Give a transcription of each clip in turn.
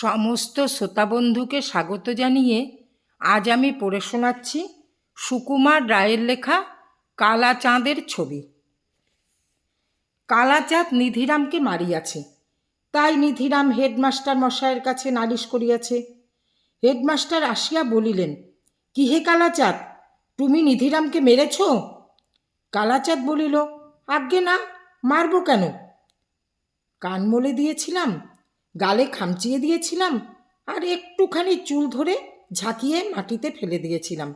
সমস্ত শ্রোতাবন্ধুকে স্বাগত জানিয়ে আজ আমি পড়ে শোনাচ্ছি সুকুমার রায়ের লেখা কালা চাঁদের ছবি। কালাচাঁদ নিধিরামকে মারিয়াছে। তাই নিধিরাম হেডমাস্টার মশায়ের কাছে নালিশ করিয়াছে। হেডমাস্টার আসিয়া বলিলেন কি হে কালাচাঁদ? তুমি নিধিরামকে মেরেছ? কালাচাঁদ বলিল, আজ্ঞে না, মারবো কেন? কান মলে দিয়েছিলাম গালে খামচিয়ে দিয়েছিলাম আর একটুখানি চুল ধরে ঝাঁকিয়ে মাটিতে ফেলে দিয়েছিলাম।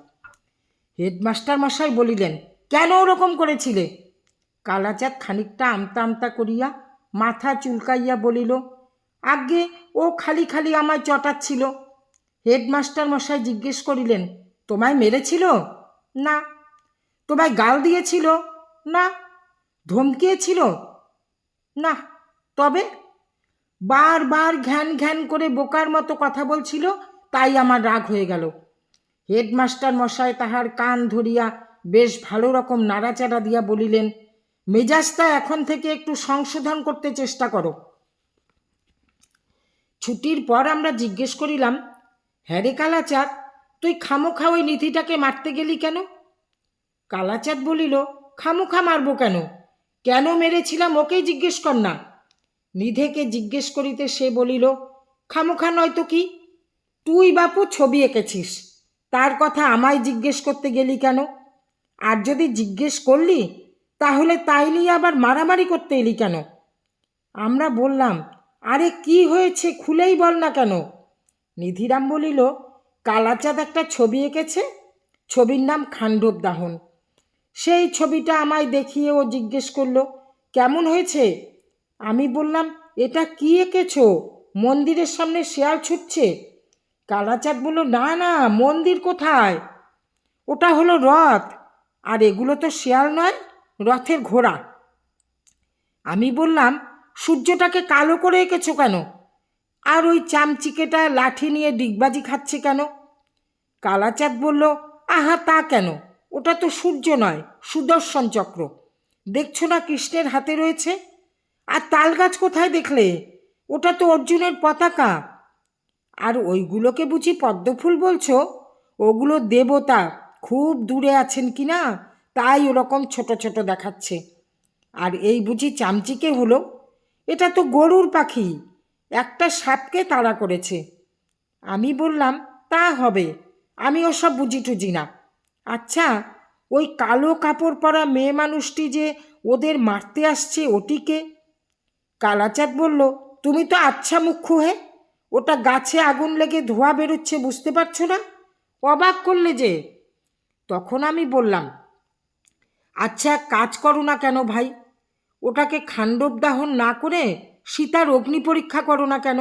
হেডমাস্টার মশাই বলিলেন, কেন ওরকম করেছিলে? কালাচাঁদ খানিকটা আমতা আমতা করিয়া মাথা চুলকাইয়া বলিল, আজ্ঞে, ও খালি খালি আমায় চটাচ্ছিল। হেডমাস্টার মশাই জিজ্ঞেস করিলেন, তোমায় মেরেছিল? না। তোমায় গাল দিয়েছিল? না। ধমকিয়েছিল? না। তবে? বারবার ঘ্যান ঘ্যান করে বোকার মতো কথা বলছিল, তাই আমার রাগ হয়ে গেল। হেডমাস্টার মশাই তাহার কান ধরিয়া বেশ ভালো রকম নাড়াচাড়া দিয়া বলিলেন মেজাজটা এখন থেকে একটু সংশোধন করতে চেষ্টা করো। ছুটির পর আমরা জিজ্ঞেস করিলাম হ্যাঁ রে কালাচাঁদ, তুই খামোখা ওই নিধিটাকে মারতে গেলি কেন? কালাচাঁদ বলিল, খামোখা মারবো কেন? কেন মেরেছিলাম ওকেই জিজ্ঞেস কর না। নিধেকে জিজ্ঞেস করিতে সে বলিল, খামোখা নয়তো কি? তুই বাপু ছবি এঁকেছিস, তার কথা আমায় জিজ্ঞেস করতে গেলি কেন? আর যদি জিজ্ঞেস করলি, তাহলে তাই নিয়ে আবার মারামারি করতে এলি কেন? আমরা বললাম, আরে কি হয়েছে খুলেই বল না কেন? নিধিরাম বলিল, কালাচাঁদ একটা ছবি এঁকেছে, ছবির নাম খাণ্ডব দাহন। সেই ছবিটা আমায় দেখিয়ে ও জিজ্ঞেস করল, কেমন হয়েছে? আমি বললাম, এটা কি এঁকেছো? মন্দিরের সামনে শেয়াল ছুটছে? কালাচাঁদ বলল, না না, মন্দির কোথায়? ওটা হলো রথ, আর এগুলো তো শেয়াল নয়, রথের ঘোড়া। আমি বললাম, সূর্যটাকে কালো করে এঁকেছো কেন? আর ওই চামচিকেটা লাঠি নিয়ে ডিগবাজি খাচ্ছে কেন? কালাচাঁদ বলল, আহা, তা কেন? ওটা তো সূর্য নয়, সুদর্শন চক্র। দেখছ না কৃষ্ণের হাতে রয়েছে? আর তাল গাছ কোথায় দেখলে? ওটা তো অর্জুনের পতাকা। আর ওইগুলোকে বুঝি পদ্মফুল বলছো? ওগুলো দেবতা খুব দূরে আছেন কি না? তাই ওরকম ছোট ছোট দেখাচ্ছে। আর এই বুঝি চামচিকে হলো? এটা তো গরুর পাখি। একটা সাপকে তাড়া করেছে। আমি বললাম, তা হবে। আমি ওসব বুঝি টুজি না। আচ্ছা ওই কালো কাপড় পরা মেয়ে মানুষটি যে ওদের মারতে আসছে ওটিকে? কালাচাঁদ বলল, তুমি তো আচ্ছা মুখ্য হে। ওটা গাছে আগুন লেগে ধোঁয়া বেরোচ্ছে, বুঝতে পারছ না? অবাক করলে যে? তখন আমি বললাম আচ্ছা কাজ করো না কেন ভাই? ওটাকে খাণ্ডব দাহন না করে সীতার অগ্নি পরীক্ষা করো না কেন?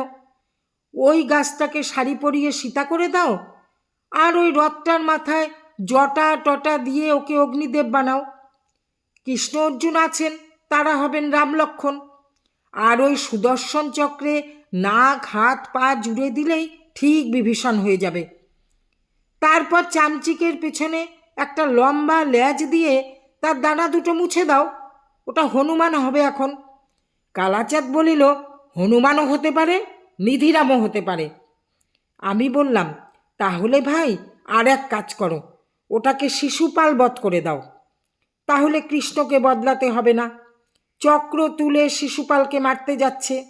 ওই গাছটাকে শাড়ি পরিয়ে সীতা করে দাও, আর ওই রথটার মাথায় জটা টটা দিয়ে ওকে অগ্নিদেব বানাও। কৃষ্ণ অর্জুন আছেন, তারা হবেন রাম লক্ষণ আর ওই সুদর্শন চক্রে নাক, হাত, পা জুড়ে দিলেই ঠিক বিভীষণ হয়ে যাবে। তারপর চামচিকের পেছনে একটা লম্বা ল্যাজ দিয়ে তার দানা দুটো মুছে দাও, ওটা হনুমান হবে এখন। কালাচাঁদ বলিল, হনুমানও হতে পারে, নিধিরামও হতে পারে। আমি বললাম, তাহলে ভাই, আর এক কাজ করো, ওটাকে শিশুপাল বধ করে দাও। তাহলে কৃষ্ণকে বদলাতে হবে না। চক্র তুলে শিশুপালকে মারতে যাচ্ছে।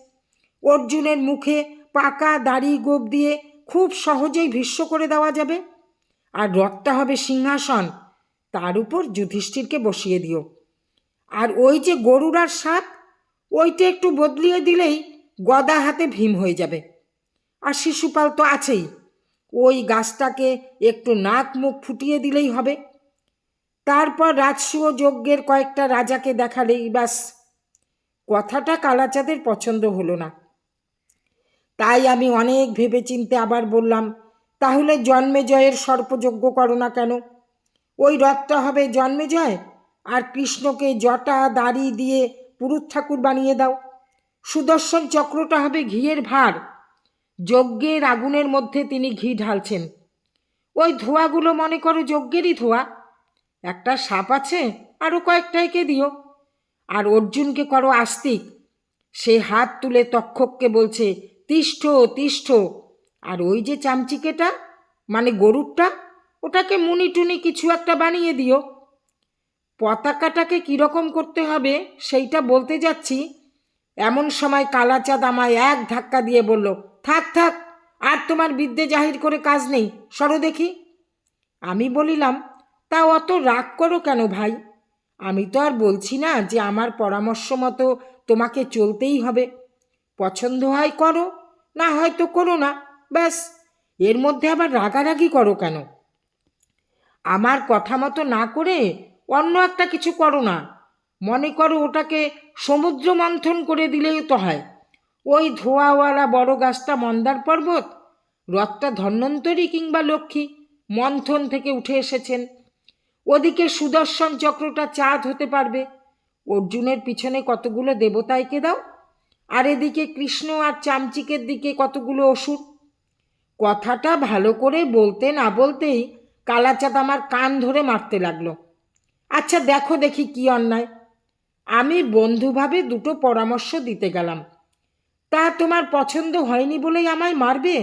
অর্জুনের মুখে পাকা দাড়ি গোপ দিয়ে খুব সহজেই ভীষ্ম করে দেওয়া যাবে। আর রথটা হবে সিংহাসন, তার উপর যুধিষ্ঠিরকে বসিয়ে দিও। আর ওই যে গরুর আর সাপ, ওইটা একটু বদলিয়ে দিলেই গদা হাতে ভীম হয়ে যাবে। আর শিশুপাল তো আছেই, ওই গাছটাকে একটু নাক মুখ ফুটিয়ে দিলেই হবে। তারপর রাজসূয় যজ্ঞের কয়েকটা রাজাকে দেখালেই ব্যাস কথাটা কালাচাঁদের পছন্দ হলো না। তাই আমি অনেক ভেবেচিন্তে আবার বললাম, তাহলে জন্মেজয়ের সর্পযজ্ঞ করো না কেন? ওই রথটা হবে জন্মেজয় আর কৃষ্ণকে জটা দাড়ি দিয়ে পুরুত ঠাকুর বানিয়ে দাও। সুদর্শন চক্রটা হবে ঘিয়ের ভার। যজ্ঞের আগুনের মধ্যে তিনি ঘি ঢালছেন। ওই ধোঁয়াগুলো মনে করো যজ্ঞেরই ধোঁয়া। একটা সাপ আছে আরও কয়েকটা এঁকে দিও। আর অর্জুনকে করো আস্তিক। সে হাত তুলে তক্ষককে বলছে, তিষ্ঠ তিষ্ঠ। আর ওই যে চামচিকেটা মানে গরুরটা, ওটাকে মুনি টুনি কিছু একটা বানিয়ে দিও। পতাকাটাকে কীরকম করতে হবে সেইটা বলতে যাচ্ছি। এমন সময় কালাচাঁদ আমায় এক ধাক্কা দিয়ে বলল, থাক থাক, আর তোমার বিদ্যে জাহির করে কাজ নেই, সরো দেখি। আমি বলিলাম, তা অত রাগ করো কেন ভাই? আমি তো আর বলছি না যে আমার পরামর্শ মতো তোমাকে চলতেই হবে। পছন্দ হয় করো, না হয়তো করো না, ব্যাস। এর মধ্যে আবার রাগারাগি করো কেন? আমার কথা মতো না করে অন্য একটা কিছু করো না। মনে করো ওটাকে সমুদ্র মন্থন করে দিলেই তো হয়। ওই ধোয়াওয়ালা বড় গাছটা মন্দার পর্বত, রথটা ধন্বন্তরী কিংবা লক্ষ্মী, মন্থন থেকে উঠে এসেছেন। ওদিকে সুদর্শন চক্রটা চাঁদ হতে পারবে। অর্জুনের পিছনে কতগুলো দেবতাইকে দাও, আর এদিকে কৃষ্ণ আর চামচিকের দিকে কতগুলো অসুর। কথাটা ভালো করে বলতে না বলতেই কালাচাঁদ আমার কান ধরে মারতে লাগল। আচ্ছা দেখো দেখি কি অন্যায়। আমি বন্ধুভাবে দুটো পরামর্শ দিতে গেলাম। তা তোমার পছন্দ হয়নি বলেই আমায় মারবে?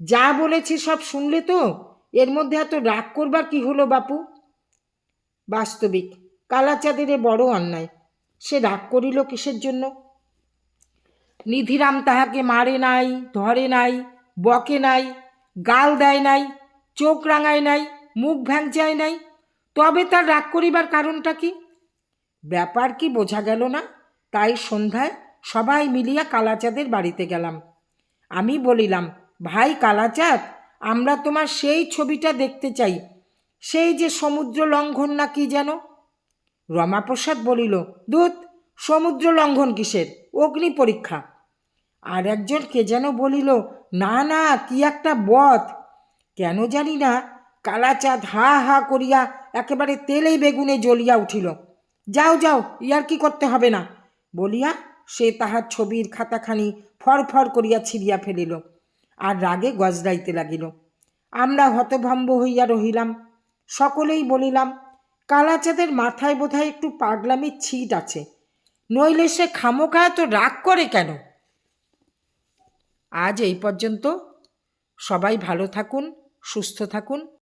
যা বলেছি সব শুনলে তো? এর মধ্যে এত রাগ করবার কি হলো বাপু? বাস্তবিক। কালাচাঁদের বড় অন্যায়। সে রাগ করিল কিসের জন্য? নিধিরাম তাহাকে মারে নাই, ধরে নাই, বকে নাই, গাল দেয় নাই, চোখ রাঙায় নাই, মুখ ভ্যাংচায় নাই। তবে তার রাগ করিবার কারণটা কি? ব্যাপার কি বোঝা গেল না? তাই সন্ধ্যায় সবাই মিলিয়া কালাচাঁদের বাড়িতে গেলাম। আমি বলিলাম, ভাই কালাচাঁদ, আমরা তোমার সেই ছবিটা দেখতে চাই। সেই যে সমুদ্র লঙ্ঘন না কি যেন? রমাপ্রসাদ বলিল, দূত সমুদ্র লঙ্ঘন কিসের? অগ্নি পরীক্ষা। আর একজন কে যেন বলিল, না না, কি একটা বধ। কেন জানি না, কালাচাঁদ হা হা করিয়া একেবারে তেলে বেগুনে জ্বলিয়া উঠিল। যাও যাও, ইয়ার কি করতে হবে না? বলিয়া সে তাহার ছবির খাতাখানি ফরফর করিয়া ছিঁড়িয়া ফেলিল। আর রাগে গজরাইতে লাগিল। আমরা হতভম্ব হইয়া রহিলাম। সকলেই বলিলাম, কালাচাঁদের মাথায় বোধহয় একটু পাগলামির ছিট আছে, নইলে সে খামোখা তো রাগ করে কেন? আজ এই পর্যন্ত। সবাই ভালো থাকুন, সুস্থ থাকুন।